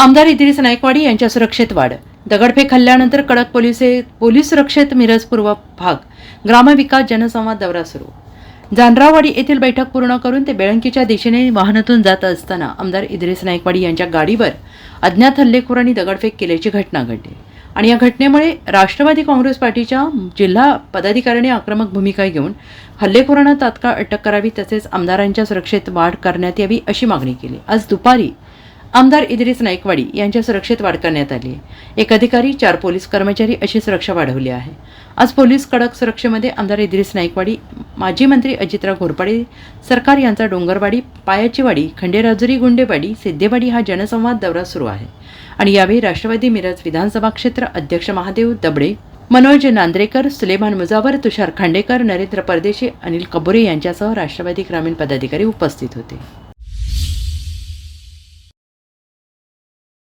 आमदार इद्रिस नायकवाडी यांच्या सुरक्षेत वाढ. दगडफेक हल्ल्यानंतर कडक पोलिसे पोलीस सुरक्षेत मिरज पूर्व भाग. ग्रामविकास जनसंवाद दौरा सुरू. जानरावाडी येथील बैठक पूर्ण करून ते बेळंकीच्या दिशेने वाहनातून जात असताना आमदार इद्रिस नायकवाडी यांच्या गाडीवर अज्ञात हल्लेखोरांनी दगडफेक केल्याची घटना घडली. आणि या घटनेमुळे राष्ट्रवादी काँग्रेस पार्टीच्या जिल्हा पदाधिकाऱ्यांनी आक्रमक भूमिका घेऊन हल्लेखोरांना तात्काळ अटक करावी तसेच आमदारांच्या सुरक्षेत वाढ करण्यात यावी अशी मागणी केली. आज दुपारी आमदार इद्रिस नाईकवाडी यांच्या सुरक्षेत वाढ करण्यात आली आहे. एक अधिकारी चार पोलीस कर्मचारी अशी सुरक्षा वाढवली आहे. आज पोलीस कडक सुरक्षेमध्ये आमदार इद्रिस नाईकवाडी माजी मंत्री अजितराव घोरपडे सरकार यांचा डोंगरवाडी पायाचीवाडी खंडेराजुरी गुंडेवाडी सिद्धेवाडी हा जनसंवाद दौरा सुरू आहे. आणि यावेळी राष्ट्रवादी मिरज विधानसभा क्षेत्र अध्यक्ष महादेव दबडे मनोज नांद्रेकर सुलेमान मुजावर तुषार खांडेकर नरेंद्र परदेशी अनिल कबुरे यांच्यासह राष्ट्रवादी ग्रामीण पदाधिकारी उपस्थित होते.